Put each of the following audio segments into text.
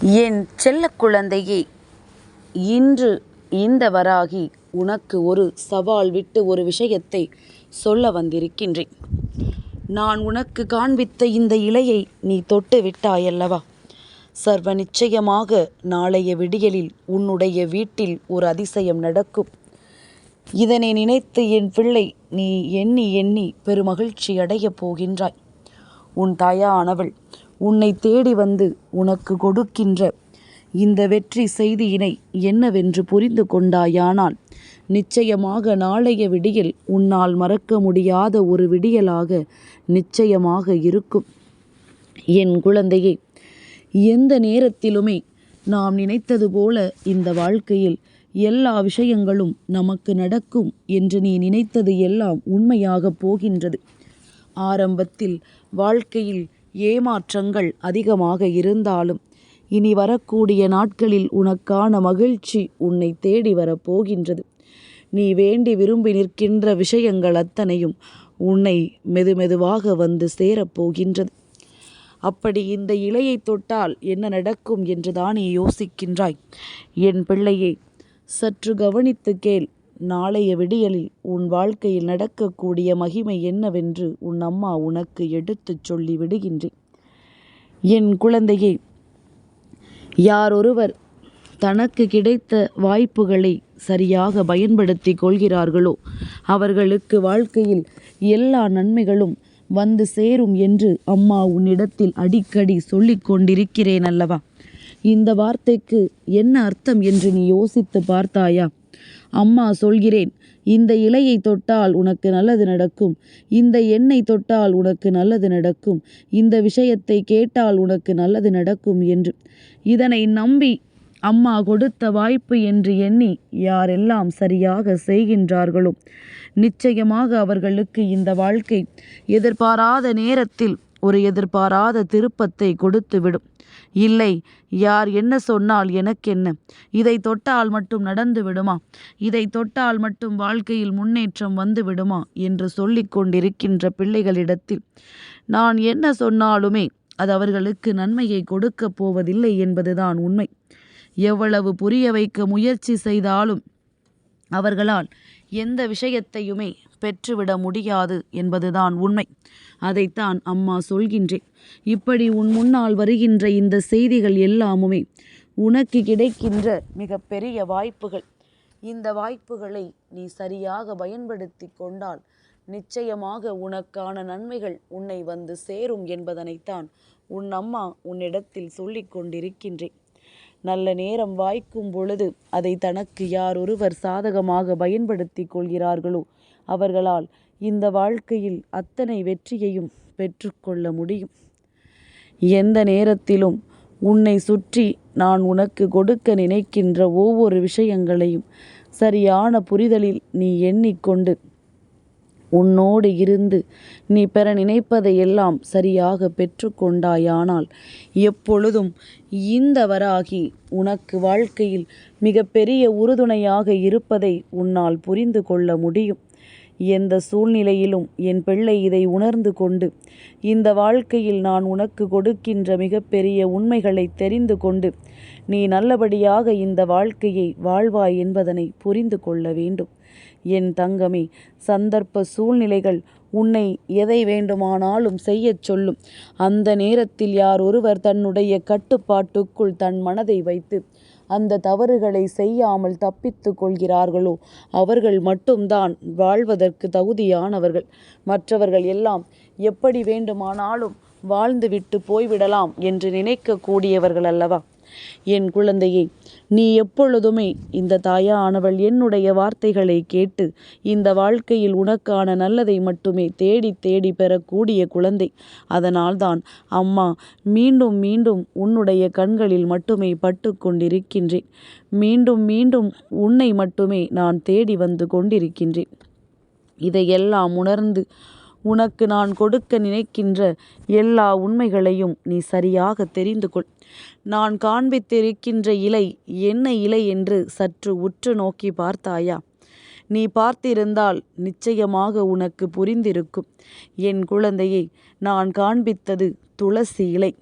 என் செல்ல குழந்தையே இன்று இந்த வராகி உனக்கு ஒரு சவால் விட்டு ஒரு விஷயத்தை சொல்ல வந்திருக்கின்றேன். நான் உனக்கு காண்பித்த இந்த இலையை நீ தொட்டு விட்டாயல்லவா? சர்வ நிச்சயமாக நாளைய விடியலில் உன்னுடைய வீட்டில் ஒரு அதிசயம் நடக்கும். இதனை நினைத்து என் பிள்ளை நீ எண்ணி எண்ணி பெருமகிழ்ச்சி அடையப் போகின்றாய். உன் தாயானவள் உன்னை தேடி வந்து உனக்கு கொடுக்கின்ற இந்த வெற்றி செய்தியினை என்னவென்று புரிந்து கொண்டாயானால் நிச்சயமாக நாளைய விடியல் உன்னால் மறக்க முடியாத ஒரு விடியலாக நிச்சயமாக இருக்கும். என் குழந்தையே எந்த நேரத்திலுமே நாம் நினைத்தது போல இந்த வாழ்க்கையில் எல்லா விஷயங்களும் நமக்கு நடக்கும் என்று நீ நினைத்தது எல்லாம் உண்மையாகப் போகின்றது. ஆரம்பத்தில் வாழ்க்கையில் ஏமாற்றங்கள் அதிகமாக இருந்தாலும் இனி வரக்கூடிய நாட்களில் உனக்கான மகிழ்ச்சி உன்னை தேடி வரப்போகின்றது நீ வேண்டி விரும்பி நிற்கின்ற விஷயங்கள் அத்தனையும் உன்னை மெதுமெதுவாக வந்து சேரப்போகின்றது அப்படி இந்த இலையை தொட்டால் என்ன நடக்கும் என்று தானே யோசிக்கின்றாய். என் பிள்ளையை சற்று கவனித்து கேள். நாளைய விடியலில் உன் வாழ்க்கையில் நடக்கக்கூடிய மகிமை என்னவென்று உன் அம்மா உனக்கு எடுத்துச் சொல்லி விடுகின்றேன். என் குழந்தையே யாரொருவர் தனக்கு கிடைத்த வாய்ப்புகளை சரியாக பயன்படுத்தி கொள்கிறார்களோ அவர்களுக்கு வாழ்க்கையில் எல்லா நன்மைகளும் வந்து சேரும் என்று அம்மா உன்னிடத்தில் அடிக்கடி சொல்லிக் கொண்டிருக்கிறேன் அல்லவா? இந்த வார்த்தைக்கு என்ன அர்த்தம் என்று நீ யோசித்து பார்த்தாயா? அம்மா சொல்கிறேன் இந்த இலையை தொட்டால் உனக்கு நல்லது நடக்கும். இந்த எண்ணெய் தொட்டால் உனக்கு நல்லது நடக்கும். இந்த விஷயத்தை கேட்டால் உனக்கு நல்லது நடக்கும் என்று. இதனை நம்பி அம்மா கொடுத்த வாய்ப்பு என்று எண்ணி யாரெல்லாம் சரியாக செய்கின்றார்களோ நிச்சயமாக அவர்களுக்கு இந்த வாழ்க்கை எதிர்பாராத நேரத்தில் ஒரு எதிர்பாராத திருப்பத்தை கொடுத்துவிடும். இல்லை யார் என்ன சொன்னால் எனக்கென்ன? இதை தொட்டால் மட்டும் நடந்து விடுமா? இதை தொட்டால் மட்டும் வாழ்க்கையில் முன்னேற்றம் வந்து விடுமா? என்று சொல்லிக் கொண்டிருக்கின்ற பிள்ளைகளிடத்தில் நான் என்ன சொன்னாலுமே அது அவர்களுக்கு நன்மையை கொடுக்கப் போவதில்லை என்பதுதான் உண்மை. எவ்வளவு புரிய வைக்க முயற்சி செய்தாலும் அவர்களால் எந்த விஷயத்தையுமே பெற்றுவிட முடியாது என்பதுதான் உண்மை. அதைத்தான் அம்மா சொல்கின்றேன் இப்படி உன் முன்னால் வருகின்ற இந்த செய்திகள் எல்லாமுமே உனக்கு கிடைக்கின்ற மிகப்பெரிய வாய்ப்புகள். இந்த வாய்ப்புகளை நீ சரியாக பயன்படுத்தி கொண்டால் நிச்சயமாக உனக்கான நன்மைகள் உன்னை வந்து சேரும் என்பதனைத்தான் உன் அம்மா உன்னிடத்தில் சொல்லிக் கொண்டிருக்கின்றேன் நல்ல நேரம் வாய்க்கும் பொழுது அதை தனக்கு யார் ஒருவர் சாதகமாக பயன்படுத்தி கொள்கிறார்களோ அவர்களால் இந்த வாழ்க்கையில் அத்தனை வெற்றியையும் பெற்றுக்கொள்ள முடியும். எந்த நேரத்திலும் உன்னை சுற்றி நான் உனக்கு கொடுக்க நினைக்கின்ற ஒவ்வொரு விஷயங்களையும் சரியான புரிதலில் நீ எண்ணிக்கொண்டு உன்னோடு இருந்து நீ பெற நினைப்பதையெல்லாம் சரியாக பெற்றுக்கொண்டாயானால் எப்பொழுதும் இந்த வராகி உனக்கு வாழ்க்கையில் மிகப்பெரிய உறுதுணையாக இருப்பதை உன்னால் புரிந்து கொள்ள முடியும். எந்த சூழ்நிலையிலும் என் பிள்ளை இதை உணர்ந்து கொண்டு இந்த வாழ்க்கையில் நான் உனக்கு கொடுக்கின்ற மிகப்பெரிய உண்மைகளை தெரிந்து கொண்டு நீ நல்லபடியாக இந்த வாழ்க்கையை வாழ்வாய் என்பதனை புரிந்து கொள்ள வேண்டும். என் தங்கமே சந்தர்ப்ப சூழ்நிலைகள் உன்னை எதை வேண்டுமானாலும் செய்யச் சொல்லும். அந்த நேரத்தில் யார் ஒருவர் தன்னுடைய கட்டுப்பாட்டுக்குள் தன் மனதை வைத்து அந்த தவறுகளை செய்யாமல் தப்பித்து கொள்கிறார்களோ? அவர்கள் மட்டும்தான் வாழ்வதற்கு தகுதியானவர்கள். மற்றவர்கள் எல்லாம் எப்படி வேண்டுமானாலும் வாழ்ந்துவிட்டு போய்விடலாம் என்று நினைக்கக்கூடியவர்கள் அல்லவா என் குழந்தையை நீ எப்பொழுதுமே இந்த தாயானவள் என்னுடைய வார்த்தைகளை கேட்டு இந்த வாழ்க்கையில் உனக்கான நல்லதை மட்டுமே தேடி தேடி பெறக்கூடிய குழந்தை. அதனால்தான் அம்மா மீண்டும் மீண்டும் உன்னுடைய கண்களில் மட்டுமே பட்டு கொண்டிருக்கின்றேன். மீண்டும் மீண்டும் உன்னை மட்டுமே நான் தேடி வந்து கொண்டிருக்கின்றேன். இதையெல்லாம் உணர்ந்து உனக்கு நான் கொடுக்க நினைக்கின்ற எல்லா உண்மைகளையும் நீ சரியாக தெரிந்து கொள். நான் காண்பித்திருக்கின்ற இலை என்ன இலை என்று சற்று உற்று நோக்கி பார்த்தாயா? நீ பார்த்திருந்தால் நிச்சயமாக உனக்கு புரிந்திருக்கும். என் குழந்தையை நான் காண்பித்தது துளசி இலை.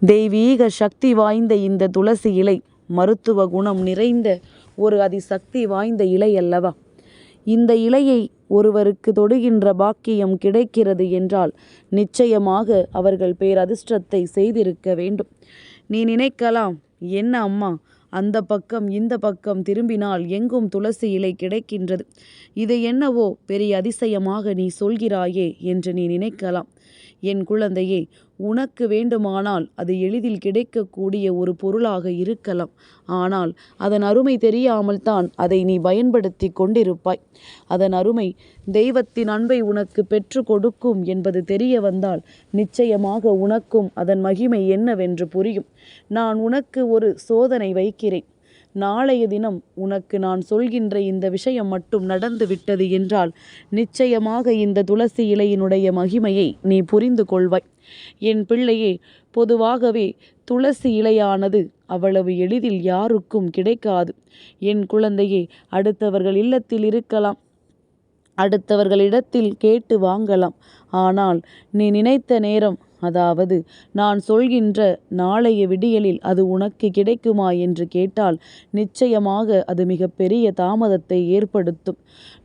தெய்வீக சக்தி வாய்ந்த இந்த துளசி இலை மருத்துவ குணம் நிறைந்த ஒரு அதிசக்தி வாய்ந்த இலை அல்லவா? இந்த இலையை ஒருவருக்கு தொடுகின்ற பாக்கியம் கிடைக்கிறது என்றால் நிச்சயமாக அவர்கள் பேரதிர்ஷ்டத்தை செய்திருக்க வேண்டும். நீ நினைக்கலாம் என்ன அம்மா அந்த பக்கம் இந்த பக்கம் திரும்பினால் எங்கும் துளசி இலை கிடைக்கின்றது. இது என்னவோ பெரிய அதிசயமாக நீ சொல்கிறாயே என்று நீ நினைக்கலாம். என் குழந்தையே உனக்கு வேண்டுமானால் அது எளிதில் கிடைக்கக்கூடிய ஒரு பொருளாக இருக்கலாம். ஆனால் அதன் அருமை தெரியாமல் தான் அதை நீ பயன்படுத்தி கொண்டிருப்பாய். அதன் அருமை தெய்வத்தின் அன்பை உனக்கு பெற்று கொடுக்கும் என்பது தெரிய வந்தால் நிச்சயமாக உனக்கும் அதன் மகிமை என்னவென்று புரியும். நான் உனக்கு ஒரு சோதனை வைக்கிறேன். நாளைய தினம் உனக்கு நான் சொல்கின்ற இந்த விஷயம் மட்டும் நடந்து விட்டது என்றால் நிச்சயமாக இந்த துளசி இலையினுடைய மகிமையை நீ புரிந்து கொள்வாய். என் பிள்ளையே பொதுவாகவே துளசி இலையானது அவ்வளவு எளிதில் யாருக்கும் கிடைக்காது. என் குழந்தையே அடுத்தவர்கள் இல்லத்தில் இருக்கலாம். அடுத்தவர்களிடத்தில் கேட்டு வாங்கலாம். ஆனால் நீ நினைத்த நேரம் அதாவது நான் சொல்கின்ற நாளைய விடியலில் அது உனக்கு கிடைக்குமா என்று கேட்டால் நிச்சயமாக அது மிகப்பெரிய தாமதத்தை ஏற்படுத்தும்.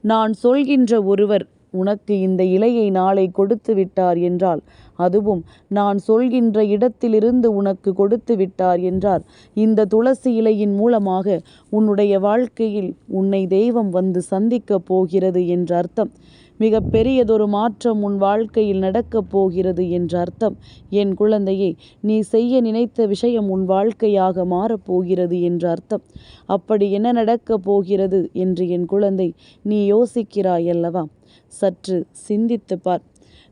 நான் சொல்கின்ற ஒருவர் உனக்கு இந்த இலையை நாளை கொடுத்து விட்டார் என்றால் அதுவும் நான் சொல்கின்ற இடத்திலிருந்து உனக்கு கொடுத்து விட்டார் என்றார். இந்த துளசி இலையின் மூலமாக உன்னுடைய வாழ்க்கையில் உன்னை தெய்வம் வந்து சந்திக்கப் போகிறது என்ற அர்த்தம். மிக பெரியதொரு மாற்றம் உன் வாழ்க்கையில் நடக்கப் போகிறது என்ற அர்த்தம். என் குழந்தையே நீ செய்ய நினைத்த விஷயம் உன் வாழ்க்கையாக மாறப்போகிறது என்ற அர்த்தம். அப்படி என்ன நடக்கப் போகிறது என்று என் குழந்தை நீ யோசிக்கிறாய் அல்லவா? சற்று சிந்தித்து பார்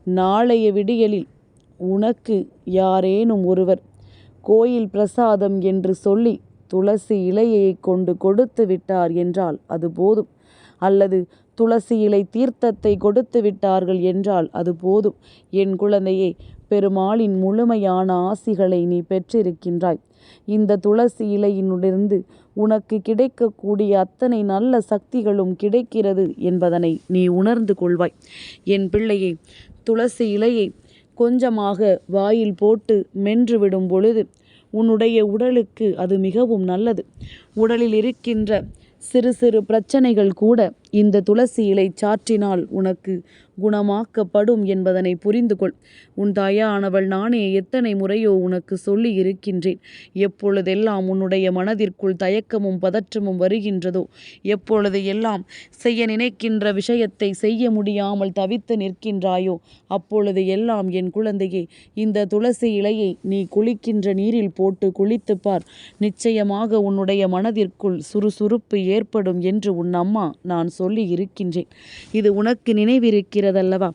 நாளைய விடியலில் உனக்கு யாரேனும் ஒருவர் கோயில் பிரசாதம் என்று சொல்லி துளசி இலையை கொண்டு கொடுத்து விட்டார் என்றால் அது போதும். அல்லது துளசி இலை தீர்த்தத்தை கொடுத்து விட்டார்கள் என்றால் அது போதும். என் குழந்தையே பெருமாளின் முழுமையான ஆசிகளை நீ பெற்றிருக்கின்றாய். இந்த துளசி இலையினுடிருந்து உனக்கு கிடைக்கக்கூடிய அத்தனை நல்ல சக்திகளும் கிடைக்கிறது என்பதனை நீ உணர்ந்து கொள்வாய். என் பிள்ளையை துளசி இலையை கொஞ்சமாக வாயில் போட்டு மென்று விடும் பொழுது உன்னுடைய உடலுக்கு அது மிகவும் நல்லது. உடலில் இருக்கின்ற சிறு சிறு பிரச்சனைகள் கூட இந்த துளசி இலை சாற்றினால் உனக்கு குணமாக்கப்படும் என்பதனை புரிந்து கொள் உன் தாயானவள் நானே எத்தனை முறையோ உனக்கு சொல்லி இருக்கின்றேன். எப்பொழுதெல்லாம் உன்னுடைய மனதிற்குள் தயக்கமும் பதற்றமும் வருகின்றதோ எப்பொழுது எல்லாம் செய்ய நினைக்கின்ற விஷயத்தை செய்ய முடியாமல் தவித்து நிற்கின்றாயோ அப்பொழுது எல்லாம் என் குழந்தையே இந்த துளசி இலையை நீ குளிக்கின்ற நீரில் போட்டு குளித்துப்பார் பார். நிச்சயமாக உன்னுடைய மனதிற்குள் சுறுசுறுப்பு ஏற்படும் என்று உன் அம்மா நான் சொல்லி இருக்கின்றேன். இது உனக்கு நினைவிருக்கிறதல்லவா?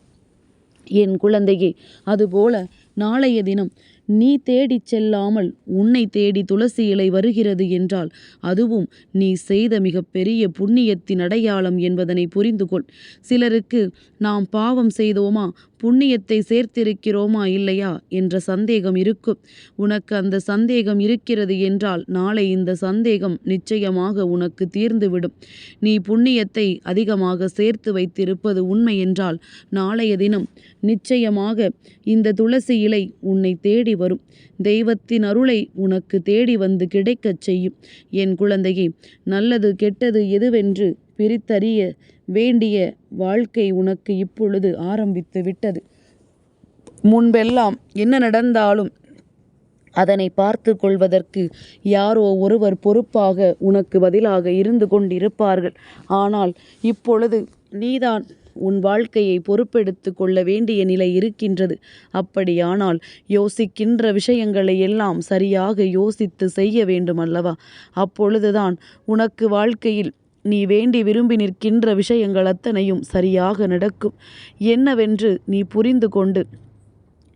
என் குழந்தையே அதுபோல நாளைய தினம் நீ தேடிச் செல்லாமல் உன்னை தேடி துளசி இலை வருகிறது என்றால் அதுவும் நீ செய்த மிகப்பெரிய புண்ணியத்தின் அடையாளம் என்பதனை புரிந்து கொள் சிலருக்கு நாம் பாவம் செய்தோமா? புண்ணியத்தை சேர்த்திருக்கிறோமா இல்லையா என்ற சந்தேகம் இருக்கும். உனக்கு அந்த சந்தேகம் இருக்கிறது என்றால் நாளை இந்த சந்தேகம் நிச்சயமாக உனக்கு தீர்ந்துவிடும். நீ புண்ணியத்தை அதிகமாக சேர்த்து வைத்திருப்பது உண்மை என்றால் நாளைய தினம் நிச்சயமாக இந்த துளசி இலை உன்னை தேடி வரும். தெய்வத்தின் அருளை உனக்கு தேடி வந்து கிடைக்கச் செய்யும். என் குழந்தையே நல்லது கெட்டது எதுவென்று பிரித்தறிய வேண்டிய வாழ்க்கை உனக்கு இப்பொழுது ஆரம்பித்து விட்டது. முன்பெல்லாம் என்ன நடந்தாலும் அதனை பார்த்து கொள்வதற்கு யாரோ ஒருவர் பொறுப்பாக உனக்கு பதிலாக இருந்து கொண்டிருப்பார்கள். ஆனால் இப்பொழுது நீதான் உன் வாழ்க்கையை பொறுப்பெடுத்து கொள்ள வேண்டிய நிலை இருக்கின்றது. அப்படியானால் யோசிக்கின்ற விஷயங்களை எல்லாம் சரியாக யோசித்து செய்ய வேண்டும் அல்லவா அப்பொழுதுதான் உனக்கு வாழ்க்கையில் நீ வேண்டி விரும்பி நிற்கின்ற விஷயங்கள் அத்தனையும் சரியாக நடக்கும். என்னவென்று நீ புரிந்து கொண்டு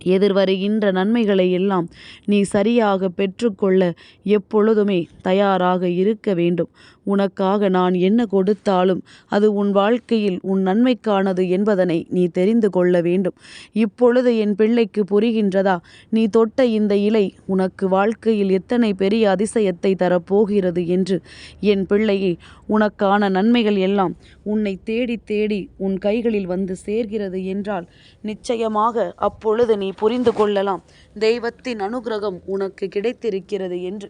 எதிர்வருகின்ற நன்மைகளை எல்லாம் நீ சரியாக பெற்றுக்கொள்ள எப்பொழுதுமே தயாராக இருக்க வேண்டும். உனக்காக நான் என்ன கொடுத்தாலும் அது உன் வாழ்க்கையில் உன் நன்மைக்கானது என்பதனை நீ தெரிந்து கொள்ள வேண்டும். இப்பொழுது என் பிள்ளைக்கு புரிகின்றதா? நீ தொட்ட இந்த இலை உனக்கு வாழ்க்கையில் எத்தனை பெரிய அதிசயத்தை தரப்போகிறது என்று என் பிள்ளையே உனக்கான நன்மைகள் எல்லாம் உன்னை தேடி தேடி உன் கைகளில் வந்து சேர்கிறது என்றால் நிச்சயமாக அப்பொழுது நீ நீ புரிந்து கொள்ளலாம். தெய்வத்தின் அனுகிரகம் உனக்கு கிடைத்திருக்கிறது என்று.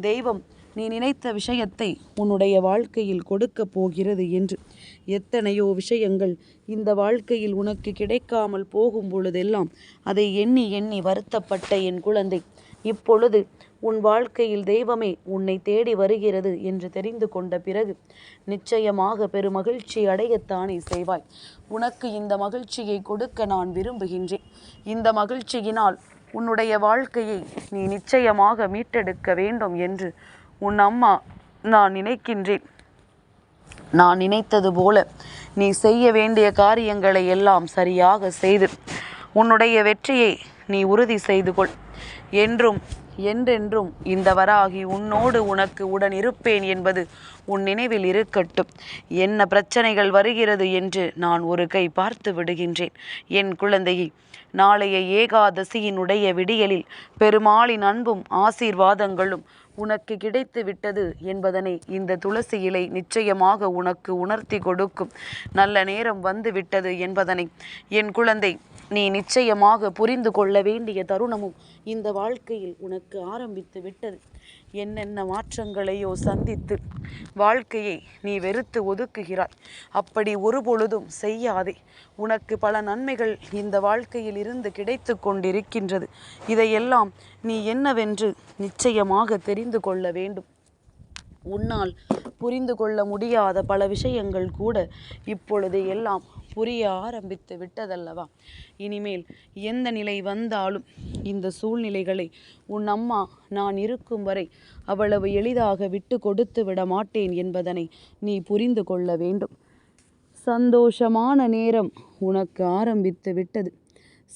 தெய்வம் நீ நினைத்த விஷயத்தை உன்னுடைய வாழ்க்கையில் கொடுக்கப் போகிறது என்று. எத்தனையோ விஷயங்கள் இந்த வாழ்க்கையில் உனக்கு கிடைக்காமல் போகும் பொழுதெல்லாம் அதை எண்ணி எண்ணி வருத்தப்பட்ட என் குழந்தை. இப்பொழுது உன் வாழ்க்கையில் தெய்வமே உன்னை தேடி வருகிறது என்று தெரிந்து கொண்ட பிறகு நிச்சயமாக பெருமகிழ்ச்சி அடையத்தானே செய்வாய். உனக்கு இந்த மகிழ்ச்சியை கொடுக்க நான் விரும்புகின்றேன். இந்த மகிழ்ச்சியினால் உன்னுடைய வாழ்க்கையை நீ நிச்சயமாக மீட்டெடுக்க வேண்டும் என்று உன் அம்மா நான் நினைக்கின்றேன். நான் நினைத்தது போல நீ செய்ய வேண்டிய காரியங்களை எல்லாம் சரியாக செய்து உன்னுடைய வெற்றியை நீ உறுதி செய்து கொள். என்றும் என்றென்றும் இந்த வராகி உன்னோடு உனக்கு உடன் இருப்பேன் என்பது உன் நினைவில் இருக்கட்டும். என்ன பிரச்சனைகள் வருகிறது என்று நான் ஒரு கை பார்த்து விடுகின்றேன். என் குழந்தையை நாளைய ஏகாதசியினுடைய விடியலில் பெருமாளின் அன்பும் ஆசீர்வாதங்களும் உனக்கு கிடைத்து விட்டது என்பதனை இந்த துளசி இலை நிச்சயமாக உனக்கு உணர்த்தி கொடுக்கும். நல்ல நேரம் வந்து விட்டது என்பதனை என் குழந்தை நீ நிச்சயமாக புரிந்து கொள்ள வேண்டிய தருணமும் இந்த வாழ்க்கையில் உனக்கு ஆரம்பித்து விட்டது. என்னென்ன மாற்றங்களையோ சந்தித்து வாழ்க்கையை நீ வெறுத்து ஒதுக்குகிறாய். அப்படி ஒரு பொழுதும் செய்யாதே. உனக்கு பல நன்மைகள் இந்த வாழ்க்கையில் இருந்து கிடைத்து கொண்டிருக்கின்றது. இதையெல்லாம் நீ என்னவென்று நிச்சயமாக தெரிந்து கொள்ள வேண்டும். உன்னால் புரிந்து கொள்ள முடியாத பல விஷயங்கள் கூட இப்பொழுது எல்லாம் புரிய ஆரம்பித்து விட்டதல்லவா? இனிமேல் எந்த நிலை வந்தாலும் இந்த சூழ்நிலைகளை உன் அம்மா நான் இருக்கும் வரை அவ்வளவு எளிதாக விட்டு கொடுத்து விட மாட்டேன் என்பதனை நீ புரிந்து கொள்ள வேண்டும். சந்தோஷமான நேரம் உனக்கு ஆரம்பித்து விட்டது.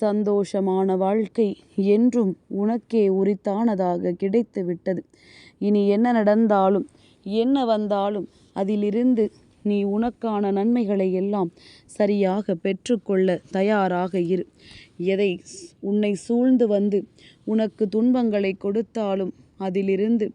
சந்தோஷமான வாழ்க்கை என்றும் உனக்கே உரித்தானதாக கிடைத்து விட்டது. இனி என்ன நடந்தாலும் என்ன வந்தாலும் அதிலிருந்து நீ உனக்கான நன்மைகளை எல்லாம் சரியாக பெற்றுக்கொள்ள தயாராக இரு. எதை உன்னை சூழ்ந்து வந்து உனக்கு துன்பங்களை கொடுத்தாலும் அதிலிருந்து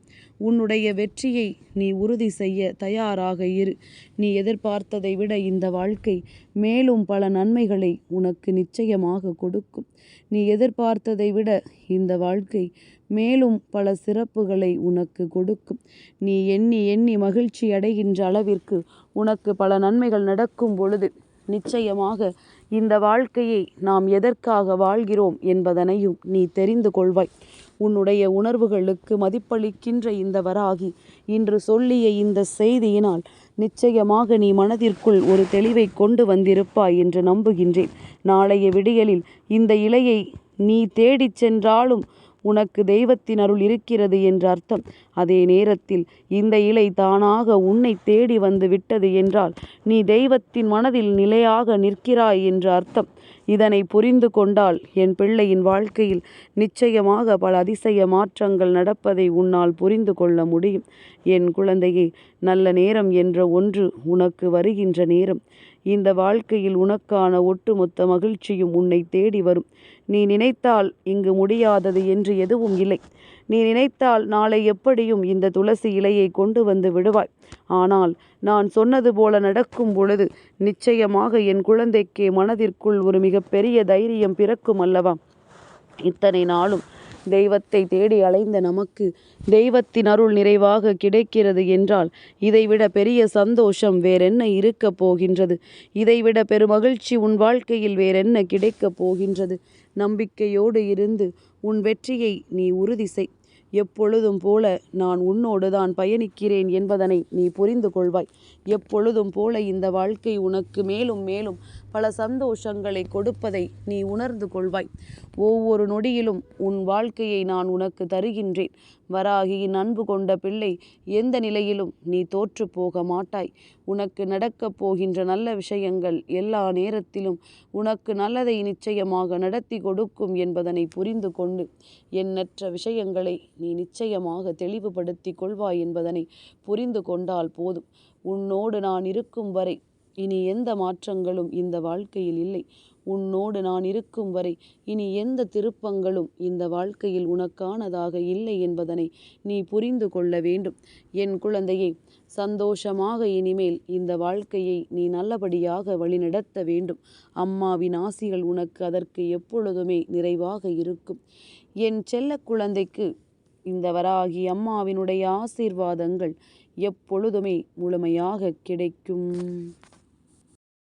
உன்னுடைய வெற்றியை நீ உறுதி செய்ய தயாராக இரு. நீ எதிர்பார்த்ததை விட இந்த வாழ்க்கை மேலும் பல நன்மைகளை உனக்கு நிச்சயமாக கொடுக்கும். நீ எதிர்பார்த்ததை விட இந்த வாழ்க்கை மேலும் பல சிறப்புகளை உனக்கு கொடுக்கும். நீ எண்ணி எண்ணி மகிழ்ச்சி அடைகின்ற அளவிற்கு உனக்கு பல நன்மைகள் நடக்கும் பொழுது நிச்சயமாக இந்த வாழ்க்கையை நாம் எதற்காக வாழ்கிறோம் என்பதனையும் நீ தெரிந்து கொள்வாய். உன்னுடைய உணர்வுகளுக்கு மதிப்பளிக்கின்ற இந்த வராகி இன்று சொல்லிய இந்த செய்தியினால் நிச்சயமாக நீ மனதிற்குள் ஒரு தெளிவை கொண்டு வந்திருப்பாய் என்று நம்புகின்றேன். நாளைய விடியலில் இந்த இலையை நீ தேடிச் சென்றாலும் உனக்கு தெய்வத்தின் அருள் இருக்கிறது என்று அர்த்தம். அதே நேரத்தில் இந்த இலை தானாக உன்னை தேடி வந்து விட்டது என்றால் நீ தெய்வத்தின் மனதில் நிலையாக நிற்கிறாய் என்று அர்த்தம். இதனை புரிந்து கொண்டால் என் பிள்ளையின் வாழ்க்கையில் நிச்சயமாக பல அதிசய மாற்றங்கள் நடப்பதை உன்னால் புரிந்து கொள்ள முடியும். என் குழந்தையே நல்ல நேரம் என்ற ஒன்று உனக்கு வருகின்ற நேரம். இந்த வாழ்க்கையில் உனக்கான ஒட்டுமொத்த மகிழ்ச்சியும் உன்னை தேடி வரும். நீ நினைத்தால் இங்கு முடியாதது என்று எதுவும் இல்லை. நீ நினைத்தால் நாளை எப்படியும் இந்த துளசி இலையை கொண்டு வந்து விடுவாய். ஆனால் நான் சொன்னது போல நடக்கும் பொழுது நிச்சயமாக என் குழந்தைக்கே மனதிற்குள் ஒரு மிகப்பெரிய தைரியம் பிறக்கும் அல்லவா? இத்தனை நாளும் தெய்வத்தை தேடி அலைந்த நமக்கு தெய்வத்தின் அருள் நிறைவாக கிடைக்கிறது என்றால் இதைவிட பெரிய சந்தோஷம் வேறென்ன இருக்கப் போகின்றது? இதைவிட பெருமகிழ்ச்சி உன் வாழ்க்கையில் வேறென்ன கிடைக்கப் போகின்றது? நம்பிக்கையோடு இருந்து உன் வெற்றியை நீ உறுதி செய். எப்பொழுதும் போல நான் உன்னோடு தான் பயணிக்கிறேன் என்பதனை நீ புரிந்து கொள்வாய். எப்பொழுதும் போல இந்த வாழ்க்கை உனக்கு மேலும் மேலும் பல சந்தோஷங்களை கொடுப்பதை நீ உணர்ந்து கொள்வாய். ஒவ்வொரு நொடியிலும் உன் வாழ்க்கையை நான் உனக்கு தருகின்றேன். வராகியின் அன்பு கொண்ட பிள்ளை எந்த நிலையிலும் நீ தோற்று போக மாட்டாய். உனக்கு நடக்கப் போகின்ற நல்ல விஷயங்கள் எல்லா நேரத்திலும் உனக்கு நல்லதை நிச்சயமாக நடத்தி கொடுக்கும் என்பதனை புரிந்து கொண்டு எண்ணற்ற விஷயங்களை நீ நிச்சயமாக தெளிவுபடுத்தி கொள்வாய் என்பதனை புரிந்து கொண்டால் போதும். உன்னோடு நான் இருக்கும் வரை இனி எந்த மாற்றங்களும் இந்த வாழ்க்கையில் இல்லை. உன்னோடு நான் இருக்கும் வரை இனி எந்த திருப்பங்களும் இந்த வாழ்க்கையில் உனக்கானதாக இல்லை என்பதனை நீ புரிந்து கொள்ள வேண்டும். என் குழந்தையே சந்தோஷமாக இனிமேல் இந்த வாழ்க்கையை நீ நல்லபடியாக வழிநடத்த வேண்டும். அம்மாவின் ஆசிகள் உனக்கு அதற்கு எப்பொழுதுமே நிறைவாக இருக்கும். என் செல்ல குழந்தைக்கு இந்த வராகி அம்மாவினுடைய ஆசீர்வாதங்கள் எப்பொழுதுமே முழுமையாக கிடைக்கும்.